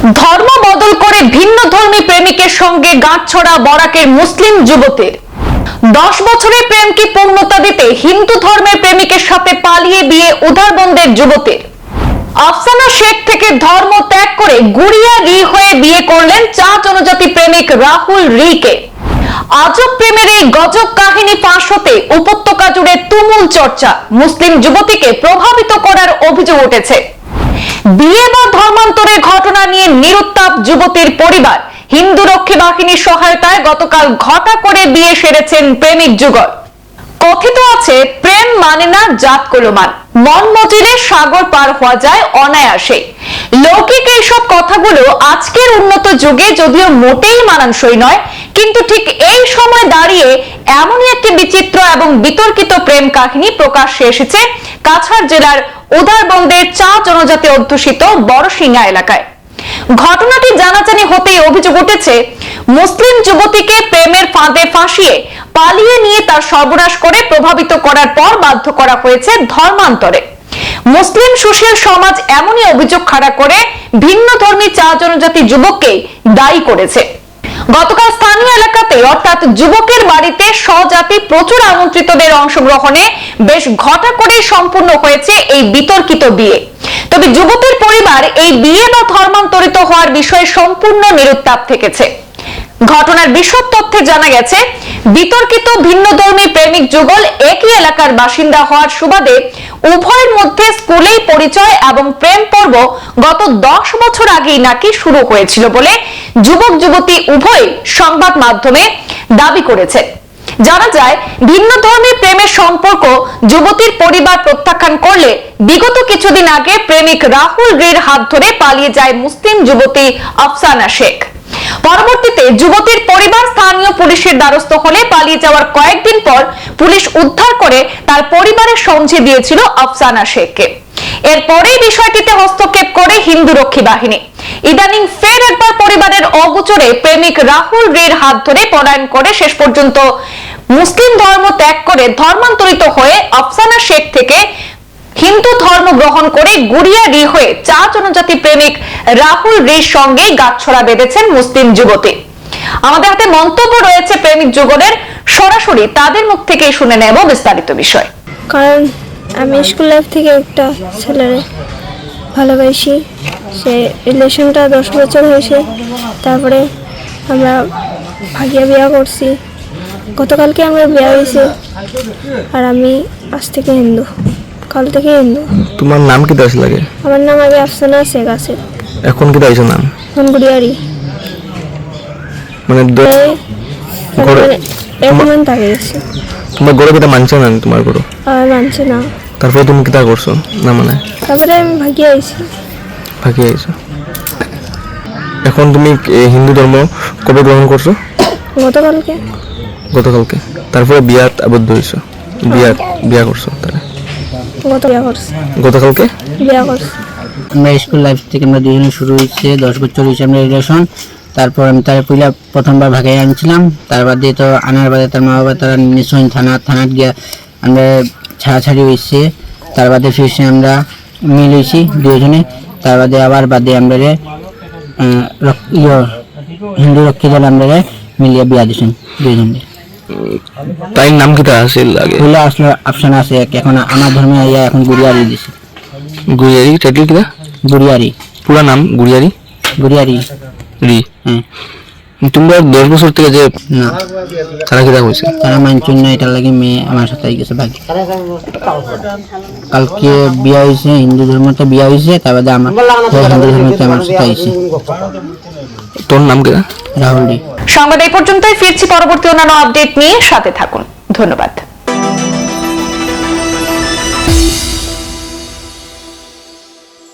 ধর্ম বদল করে ভিন্ন ধর্মী প্রেমিকের সঙ্গে গাঁটছড়া বরাকের মুসলিম যুবতীর দশ বছরের প্রেমকে পূর্ণতা দিতে হিন্দু ধর্মের প্রেমিকের সাথে পালিয়ে বিয়ে উদারবন্দের যুবতীর আফসানা শেখ থেকে ধর্ম ত্যাগ করে গুড়িয়া রি হয়ে বিয়ে করলেন চা জনজাতি প্রেমিক রাহুল রিকে। আজব প্রেমের এই গজব কাহিনী ফাঁস হতে উপত্যকা জুড়ে তুমুল চর্চা মুসলিম যুবতীকে প্রভাবিত করার অভিযোগ উঠেছে। বিয়ে বা ধর্মান্তরের ঘটনা নিয়ে নিরুত্তাপ যুবতীর পরিবার। হিন্দু রক্ষী বাহিনীর সহায়তায় গতকাল ঘটা করে বিয়ে সেরেছেন প্রেমিক যুগল। কথিত আছে, প্রেম মানে না জাত কলমান মন মজিলে সাগর পার হওয়া যায় অনায়াসে। লৌকিক এইসব কথাগুলো আজকের উন্নত যুগে যদিও মোটেই মানানসই নয়, কিন্তু ঠিক এই সময় দাঁড়িয়ে এমনই একটি বিচিত্র এবং বিতর্কিত প্রেম কাহিনী প্রকাশ্যে এসেছে কাছাড় জেলার উদারবন্দের চা জনজাতি অধ্যুষিত বড়সিংহা এলাকায়। ঘটনাটি জানাজানি হতেই অভিযোগ উঠেছে, মুসলিম যুবতীকে প্রেমের ফাঁদে ফাঁসিয়ে পালিয়ে নিয়ে তার সর্বনাশ করে প্রভাবিত করার পর বাধ্য করা হয়েছে ধর্মান্তরে। মুসলিম সুশীল সমাজ এমনই অভিযোগ খাড়া করে ভিন্ন ধর্মী চা জনজাতি যুবককে দায়ী করেছে। গতকাল স্থানীয় এলাকাতে, অর্থাৎ যুবকের বাড়িতে স্বজাতি প্রচুর আমন্ত্রিতদের অংশগ্রহণে বেশ ঘটা করে সম্পূর্ণ হয়েছে এই বিতর্কিত বিয়ে। তবে যুবকের পরিবার এই বিয়ে বা ধর্মান্তরিত হওয়ার বিষয়ে সম্পূর্ণ নিরুত্তাপ থেকেছে। ঘটনার বিশদ তথ্যে জানা গেছে, বিতর্কিত ভিন্নধর্মী প্রেমিক যুগল একই এলাকার বাসিন্দা হওয়ার সুবাদে উভয়ের মধ্যে স্কুলেই পরিচয় এবং প্রেম পর্ব গত দশ বছর আগেই নাকি শুরু হয়েছিল বলে যুবক যুবতী উভয় সংবাদ মাধ্যমে দাবি করেছে। জানা যায় ভিন্ন ধর্মের প্রেমের সম্পর্ক যুবতীর পরিবার প্রত্যাখ্যান করলে বিগত কিছুদিন আগে প্রেমিক রাহুল রির হাত ধরে পালিয়ে যায় মুসলিম যুবতী আফসানা শেখ। পরবর্তীতে যুবতীর পরিবার স্থানীয় পুলিশের দ্বারস্থ হলে পালিয়ে যাওয়ার কয়েকদিন পর পুলিশ উদ্ধার করে তার পরিবারের সমঝে দিয়েছিল আফসানা শেখকে। এরপরেই বিষয়টিতে হস্তক্ষেপ করে হিন্দু রক্ষী বাহিনী। ইদানিং ফের একবার পরিবারের অগোচরে প্রেমিক রাহুল রির হাত ধরে পলায়ন করে শেষ পর্যন্ত মুসলিম ধর্ম ত্যাগ করে ধর্মান্তরিত হয়ে আফসানা শেখ থেকে হিন্দু ধর্ম গ্রহণ করে গুড়িয়া রি হয়ে চা জনজাতি প্রেমিক রাহুল রির সঙ্গে গাছছড়া বেঁধেছেন মুসলিম যুবতী। আমাদের হাতে মন্তব্য রয়েছে প্রেমিক যুগলের। সরাসরি তাদের মুখ থেকে শুনে নেব বিস্তারিত বিষয়। কারণ আমি স্কুল লাইফ থেকে একটা ছেলের ভালোবাসি। সে রিলেশনটা দশ বছর হয়েছে। তারপরে আমরা ভাগিয়া বিয়া করছি। গতকালকে আমরা বিয়া হয়েছে। আর আমি আজ থেকে হিন্দু। কাল থেকে হিন্দু তোমার নাম কি দাস লাগে? আমার নাম আগে আফসানা শেখ আছে। এখন কি দাইছো নাম? হনগুড়িয়ারি মানে দ- ঘরে এখন থাকে গেছে। তোমার গরু কিটা মানছে না তোমার গরু? আর মানছে না। তারপরে তুমি কিটা করছ? না মানে? তারপরে আমি ভাগিয়ে আইছি। ফাঁকি আইছো। এখন তুমি হিন্দু ধর্ম কবে গ্রহণ করছ? গতকালকে। গতকালকে। তারপরে বিয়াত আবদ্ধ হয়েছো বিয়া বিয়া করছ তাহলে। গত বিয়া করছি। গতকালকে? বিয়া করছি। আমরা স্কুল লাইফ থেকে আমরা দুজনে শুরু হয়েছে দশ বছর হয়েছে আমরা রিলেশন। তারপর আমি তার পইলা প্রথমবার ভাগে আনছিলাম। তার বাদে তো আনার বাদে তার মা বাবা তারা নিশ্চয় থানা থানাত গিয়া আমরা ছাড়াছাড়ি হয়েছে। তার বাদে ফিরছে আমরা মিল হয়েছি দুজনে। তার বাদে আবার বাদে আমরা ইয়ে, হিন্দু রক্ষী দল আমরা মিলিয়ে বিয়া দিছেন দুজনে তাই নাম কিটা আছিল আগে হইলে আসলে অপশন আছে এক, এখন আমার ধর্মে ইয়া এখন গুড়িয়ারি দিছে। গুড়িয়ারি টাইটেল কিটা গুড়িয়ারি। পুরা নাম গুড়িয়ারি? গুড়িয়ারি। রি। তোমরা দশ বছর থেকে যে না। তারা কিটা হয়েছে তারা মানছেন না এটার লাগে মেয়ে আমার সাথে আই গেছে ভাগ্য কালকে বিয়া হয়েছে হিন্দু ধর্মতে বিয়া হয়েছে তার বাদে আমার হিন্দু ধর্মতে আমার সাথে আইছে। তোর নাম কি রাহুল সংবাদ এই পর্যন্তই। ফিরছি পরবর্তী অন্যান্য আপডেট নিয়ে। সাথে থাকুন। ধন্যবাদ।